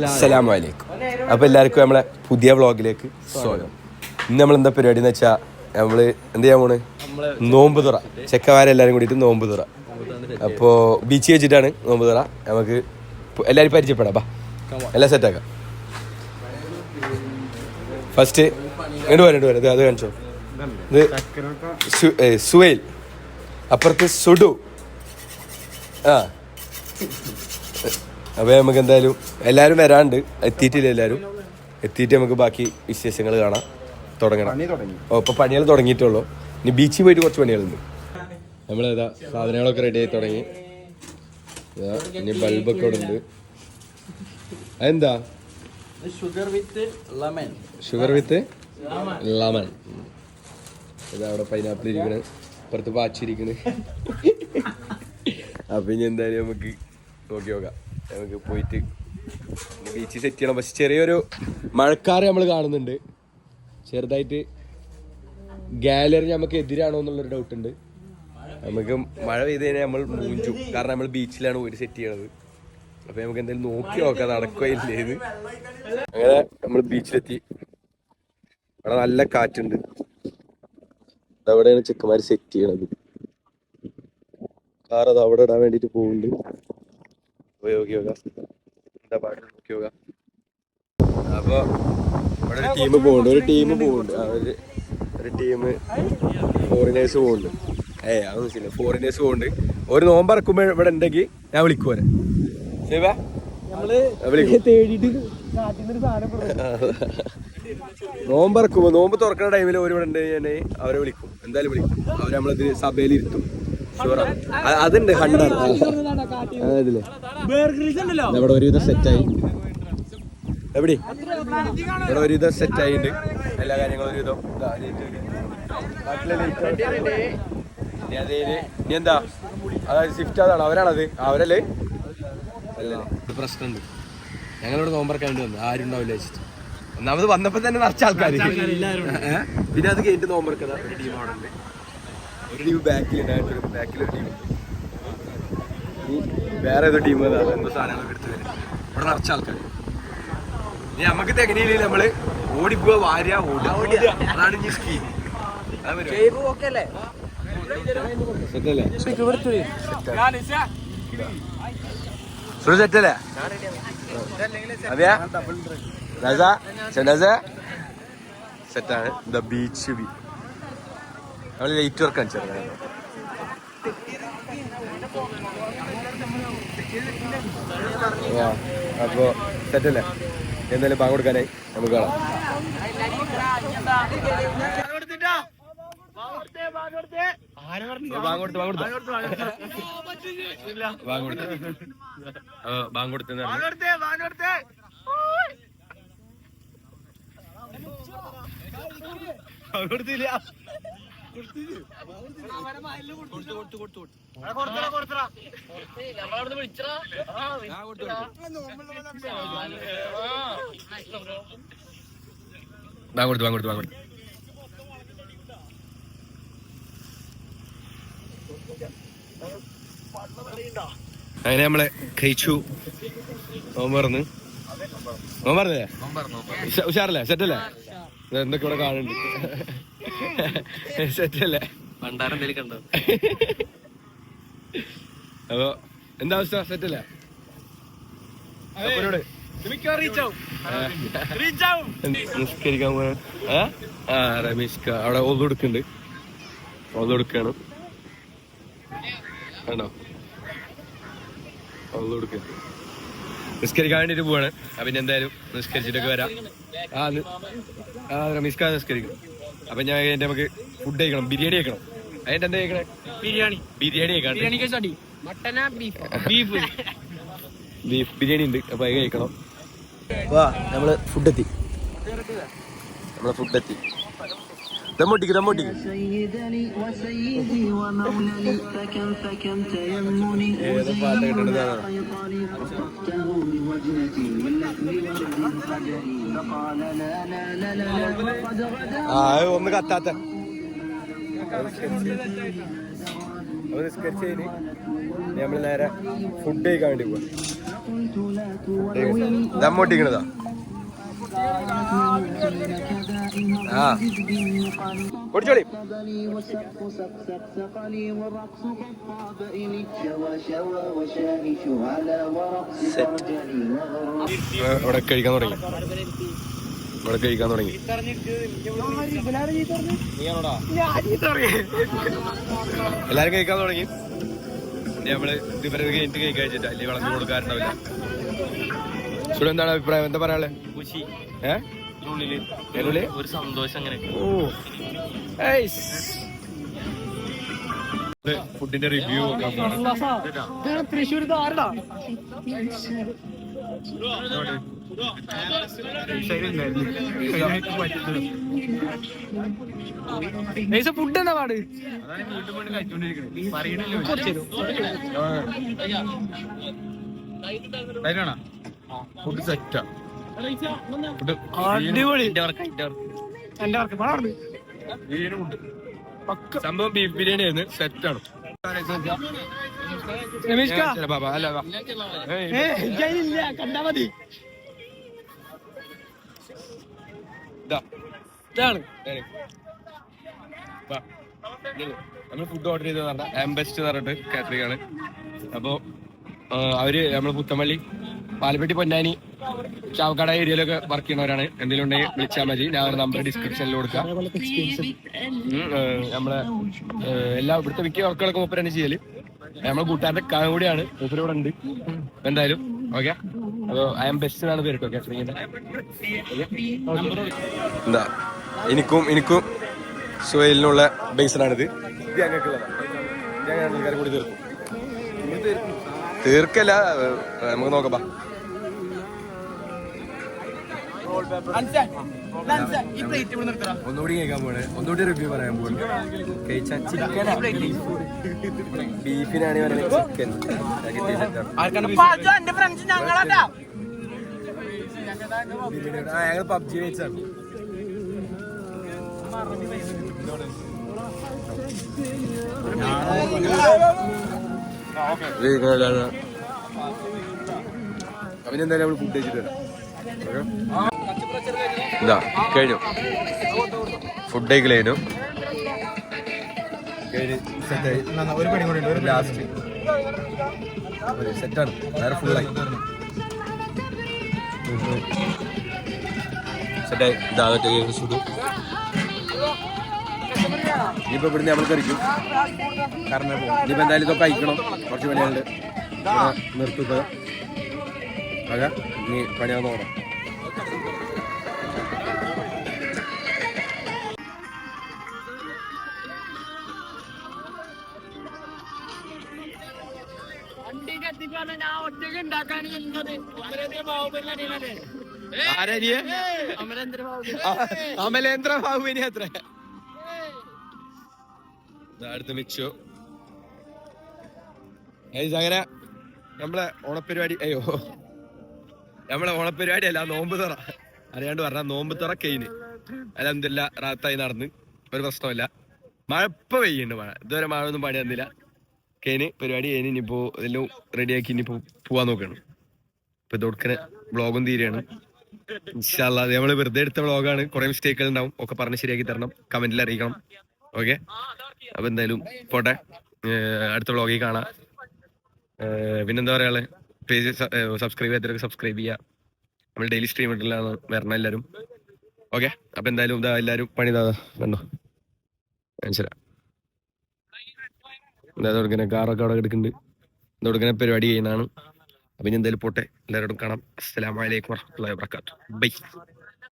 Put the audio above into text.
അസ്സലാമു അലൈക്കും അപ്പോൾ എല്ലാവർക്കും നമ്മളെ പുതിയ വ്ളോഗിലേക്ക് സ്വാഗതം. ഇന്ന് നമ്മൾ എന്താ പരിപാടി എന്ന് വെച്ചാൽ നമ്മൾ എന്ത് ചെയ്യാൻ പോണ്? നോമ്പ് തുറ. ചെക്കന്മാരെല്ലാവരും കൂടിയിട്ട് നോമ്പ് തുറ. അപ്പോൾ ബീച്ച് വെച്ചിട്ടാണ് നോമ്പ് തുറ. നമുക്ക് എല്ലാരും എല്ലാവരും പരിചയപ്പെടാം ബാ. എല്ലാം സെറ്റാക്കാം ഫസ്റ്റ് ഇങ്ങോട്ട് വരാം വരാം. അത് കാണിച്ചോ. ഇത് സുവൈൽ. അപ്പുറത്ത് സുഡു. ആ. അപ്പോൾ നമുക്ക് എന്തായാലും എല്ലാവരും വരാണ്ട്. എത്തിയിട്ടില്ല എല്ലാവരും എത്തിയിട്ട് നമുക്ക് ബാക്കി വിശേഷങ്ങൾ കാണാം. തുടങ്ങണം. ഓ ഇപ്പോൾ പണികൾ തുടങ്ങിയിട്ടുള്ളൂ. ഇനി ബീച്ചിൽ പോയിട്ട് കുറച്ച് പണികളുണ്ട്. നമ്മളേതാ സാധനങ്ങളൊക്കെ റെഡി ആയി തുടങ്ങി. ഇതാ, ഇനി ബൾബൊക്കെ ഇവിടെ ഉണ്ട്. അതെന്താ? Sugar with lemon sugar with lemon ഇതാ അവിടെ പൈനാപ്പിൾ ഇരിക്കണ്. പുറത്ത് വാച്ചിരിക്കണ് അപ്പൊ ഇനി എന്തായാലും നമുക്ക് നോക്കി നോക്കാം. നമുക്ക് പോയിട്ട് ബീച്ച് സെറ്റ് ചെയ്യണം. പക്ഷെ ചെറിയൊരു മഴക്കാറ് നമ്മൾ കാണുന്നുണ്ട്. ചെറുതായിട്ട് ഗാലറി നമുക്ക് എതിരാണോ എന്നുള്ളൊരു ഡൗട്ട് ഉണ്ട്. നമുക്ക് മഴ പെയ്ത് കഴിഞ്ഞാൽ നമ്മൾ മൂഞ്ചു. കാരണം നമ്മൾ ബീച്ചിലാണ് പോയിട്ട് സെറ്റ് ചെയ്യണത്. അപ്പൊ നമുക്ക് എന്തായാലും നോക്കി നോക്കാം നടക്കുകയില്ലേ അങ്ങനെ നമ്മൾ ബീച്ചിലെത്തി അവിടെ നല്ല കാറ്റുണ്ട്. അവിടെയാണ് ചെക്കന്മാർ സെറ്റ് ചെയ്യണത്. കാർ അത് അവിടെ ഇടാൻ വേണ്ടിട്ട് പോകുന്നുണ്ട് നോക്കാം എന്താ പാട്ട് നോക്കി നോക്കാം. അപ്പൊ ഇവിടെ ഒരു ടീം പോകുന്നുണ്ട് ഒരു ടീം പോകുന്നുണ്ട് അവർ ഒരു ടീം ഫോറിനേഴ്സ് പോകുന്നുണ്ട് ഏ അതൊന്നും ശരി ഫോറിനേഴ്സ് പോകുന്നുണ്ട് ഒരു നോമ്പ് ഇറക്കുമ്പോ ഇവിടെ ഉണ്ടെങ്കിൽ ഞാൻ വിളിക്കുവരെ നോമ്പ് ഇറക്കുമ്പോ നോമ്പ് തുറക്കുന്ന ടൈമിൽ ഒരു ഇവിടെ ഉണ്ടെങ്കിൽ അവരെ വിളിക്കും. എന്തായാലും വിളിക്കും. അവരെ നമ്മളിത് സഭയിൽ ഇരുത്തും അതുണ്ട് ഹണ്ടർ ഇവിടെ ഒരുവിധം സെറ്റായി എവിടെ? ഇവിടെ ഒരുവിധം സെറ്റ് ആയിട്ടുണ്ട് എല്ലാ കാര്യങ്ങളും ഒരുവിധം. ഇനി എന്താ? അതായത് സ്വിഫ്റ്റ് അതാണ്. അവരാണത്. അവരല്ലേ? പ്രശ്നമുണ്ട്. ഞങ്ങളിവിടെ നോമ്പറക്കാൻ വന്നു. ആരും ഉണ്ടാവില്ല വെച്ചിട്ട്. ഒന്നാമത് വന്നപ്പോ തന്നെ നിറച്ച ആൾക്കാർ പിന്നെ അത് കഴിഞ്ഞിട്ട് നോമ്പറക്കത ടീം അവിടെ ഉണ്ട്. ഒരു ടീം ബാക്കിലുണ്ട് ബാക്കിൽ ഒരു ടീം വേറെ ഏതോ ടീം എന്തോ സാധനങ്ങളൊക്കെ എടുത്ത് വരും. ഇവിടെ നിറച്ച ആൾക്കാർ ഇനി നമുക്ക് തെങ്ങനെയില്ല നമ്മൾ? ഓടിപ്പോ വാര്യ ഓടുക. അതാണ് ഇനി സ്കീം ഓക്കെ സെറ്റല്ലേ? അതെയാ സെറ്റാണ്. ദ ബീച്ച് ബി നമ്മൾ ലൈറ്റ് വർക്ക് കാണിച്ചു അപ്പോ സെറ്റല്ലേ എന്തായാലും ബാങ്ക് കൊടുക്കാനായി. നമുക്ക് കാണാം. ബാങ്ക് കൊടുത്തു അങ്ങനെ നമ്മളെ കഴിച്ചു നോമ്പറന്ന് നോമ്പറന്നേ ഉഷ- ഉഷാറല്ലേ? സെറ്റല്ലേ? എന്തൊക്കെ ഇവിടെ കാണുന്നുണ്ട്? സെറ്റല്ലേ? പണ്ടാരം എന്തെങ്കിലും കണ്ടോ? അപ്പൊ എന്താ അവസ്ഥ? സെറ്റല്ലേ? അപ്പനോട്. നിസ്കരിക്കാൻ പോയ ആ രമേശ് അവിടെ ഒതു കൊടുക്കുന്നുണ്ട്. ഒതു കൊടുക്കാണ് കണ്ടോ? ഒതു കൊടുക്ക നിസ്കരിക്കാൻ വേണ്ടിട്ട് പോവാണ്. അപ്പൊ എന്തായാലും നിസ്കരിച്ചിട്ടൊക്കെ വരാം. ആ ആ രമേശ് നിസ്കരിക്കും. അപ്പൊ ഞാൻ എന്റെ നമുക്ക് ഫുഡ് കഴിക്കണം. ബിരിയാണി കഴിക്കണം. അതിന്റെ എന്താ കഴിക്കണേ? ബിരിയാണി. ബിരിയാണി കഴിക്കണം. ബീഫ്. ബീഫ്. ബിരിയാണി ഉണ്ട്. അപ്പൊ അത് കഴിക്കണം. വാ നമ്മൾ ഫുഡ് എത്തി. നമ്മളെ ഫുഡ് എത്തി. ദമ്മൊട്ടിക്ക് ദമ്മൊട്ടിക്ക് سيدني وسيدي ومولني فكم فكم تيمني ഏത് പാട്ട് കിട്ടണത് شيطاني قصدته بوجنتي واللحم ورد فجري فقال لا لا لا لا لا وقد غدا ആ അത് ഒന്ന് കത്താത്ത അപ്പൊ നിസ്കരിച്ച് കഴിഞ്ഞ് നമ്മൾ നേരെ ഫുഡ് കഴിക്കാൻ വേണ്ടി പോവാ البيت لا تولوي ദമ്മൊട്ടിക്കണതാ കുടിച്ചോളി ഇവിടെ കഴിക്കാൻ തുടങ്ങി. ഇവിടെ കഴിക്കാൻ തുടങ്ങി. എല്ലാരും കഴിക്കാൻ തുടങ്ങി. നമ്മൾ ഇവരെ കഴിഞ്ഞിട്ട് കൈ കഴിച്ചിട്ടില്ല അല്ലെങ്കിൽ വിളഞ്ഞു കൊടുക്കാറുണ്ടാവില്ല. സുഡ എന്താണ് അഭിപ്രായം എന്താ പറയാനുള്ളത് ഏഹ് ഉള്ളിൽ? ഒരു സന്തോഷം അങ്ങനെ ഓ. ഫുഡിന്റെ റിവ്യൂ തൃശ്ശൂർ ഫുഡ് എന്താ പാട്? ഫുഡ് സെറ്റാ അടിപൊളി. എന്റെ വർക്ക് സംഭവം ബീഫ് ബിരിയാണി ആയിരുന്നു. സെറ്റാണ്? നമ്മൾ ഫുഡ് ഓർഡർ ചെയ്തത് പറഞ്ഞ ആംബെസ്റ്റ് എന്ന് പറഞ്ഞിട്ട് കാറ്ററിംഗ് ആണ് അപ്പോ അവർ നമ്മൾ പുത്തമ്പള്ളി പാലപ്പെട്ടി പൊന്നാനി ചാവക്കാട് ഏരിയയിലൊക്കെ വർക്ക് ചെയ്യുന്നവരാണ്. എന്തെങ്കിലും ഉണ്ടെങ്കിൽ വിളിച്ചാൽ മതി. ഞാൻ ഒരു നമ്പർ ഡിസ്ക്രിപ്ഷനിൽ കൊടുക്കാം. നമ്മളെ എല്ലാ ഇവിടുത്തെ മിക്ക വർക്കുകളൊക്കെ മൂപ്പർ തന്നെ ചെയ്യൽ. നമ്മളെ കൂട്ടുകാരന്റെ കാ കൂടിയാണ്. മൂപ്പര് ഇവിടെ ഉണ്ട്. എന്തായാലും ഓക്കെ അപ്പൊ ഐ എം ബെസ്റ്റ് എന്നാണ് പേര് കേട്ടോ എന്താ? എനിക്കും എനിക്കും സുഹൈലിനുള്ള ബേസിലാണിത് ഇത്. ഞങ്ങൾക്കുള്ളതാണ് ഞങ്ങൾ കൂടി തീർക്കും. തീർക്കല്ല. നമുക്ക് നോക്കാം. ഒന്നുകൂടി കേൾക്കാൻ പോണേ. ഒന്നുകൂടി റിവ്യൂ പറയാൻ പോണേ. കഴിച്ച ചിക്കൻ ബീഫിനാണ് പറയുന്നത് ചിക്കൻ ഞങ്ങൾ പബ്ജി വെച്ചാണ്. അവനെന്തായാലും നമ്മൾ ഫുഡ് കഴിച്ചിട്ട് വരാം. ഇതാ കഴിഞ്ഞു. ഫുഡ് കഴിക്കൽ കഴിഞ്ഞു. ലാസ്റ്റ് സെറ്റാണ് വേറെ ഫുള്ളായി സെറ്റായി ഇതാകട്ടെ സുഖം ഇനിയിപ്പോ ഇവിടുന്ന് നമ്മൾ കറിക്കും കാരണം ഇനിയിപ്പോ എന്തായാലും ഇതൊക്കെ അയക്കണം കുറച്ച് പണികളുണ്ട്. നിർത്തുക അതെ ഇനി പണിയാന്ന് നോക്കണം. വണ്ടി കത്തിക്കാണ് ഞാൻ ഒറ്റയ്ക്ക് ഉണ്ടാക്കാൻ അമരേന്ദ്ര ബാഹുബലി അമരേന്ദ്ര ബാഹുബലി. അമലേന്ദ്ര ബാഹുബലി അത്ര. അടുത്ത മിച്ചു. ഗൈസ്, അങ്ങനെ നമ്മളെ ഓണപ്പരിപാടി അയ്യോ. നമ്മളെ ഓണപ്പരിപാടി അല്ല നോമ്പ് തുറ. അറിയാണ്ട് പറഞ്ഞ നോമ്പ് തുറ കെയിന് അലഹമില്ല റാത്തായി നടന്ന്. ഒരു പ്രശ്നമില്ല മഴ ഇപ്പൊ പെയ്യുന്നുണ്ട് മഴ. ഇതുവരെ മഴ ഒന്നും പണി തന്നില്ല കെയിന് പരിപാടി കഴിഞ്ഞ് ഇനിയിപ്പോ എല്ലാം റെഡിയാക്കി ഇനിയിപ്പോ പോവാൻ നോക്കണം. ഇപ്പൊ ഇതൊടുക്കനെ വ്ളോഗും തീരെയാണ് നമ്മൾ വെറുതെ എടുത്ത വ്ളോഗാണ് കുറെ മിസ്റ്റേക്കുകൾ ഉണ്ടാവും. ഒക്കെ പറഞ്ഞ് ശരിയാക്കി തരണം. കമന്റിൽ അറിയിക്കണം. ഓക്കെ അപ്പൊ എന്തായാലും പോട്ടെ. അടുത്ത വ്ളോഗിൽ കാണാം. പിന്നെന്താ പറയാ പേജ് സബ്സ്ക്രൈബ് ചെയ്യാത്തവരൊക്കെ സബ്സ്ക്രൈബ് ചെയ്യുക നമ്മൾ ഡെയിലി സ്ട്രീം ഇട്ടില്ലാണ് വരണം എല്ലാവരും ഓക്കെ അപ്പൊ എന്തായാലും ഇതാ എല്ലാവരും പണി ഇതാ കണ്ടോ? മനസ്സിലാ കൊടുക്കണേ കാറൊക്കെ അവിടെ എടുക്കുന്നുണ്ട്. എന്താ ഇങ്ങനെ പരിപാടി ചെയ്യുന്നതാണ്. അപ്പൊ ഇനി എന്തായാലും പോട്ടെ. എല്ലാവരോടും കാണാം. അസ്സലാമലൈക്കും വറഹ്മത്തുള്ളാഹി വബറകാതുഹു. ബൈ.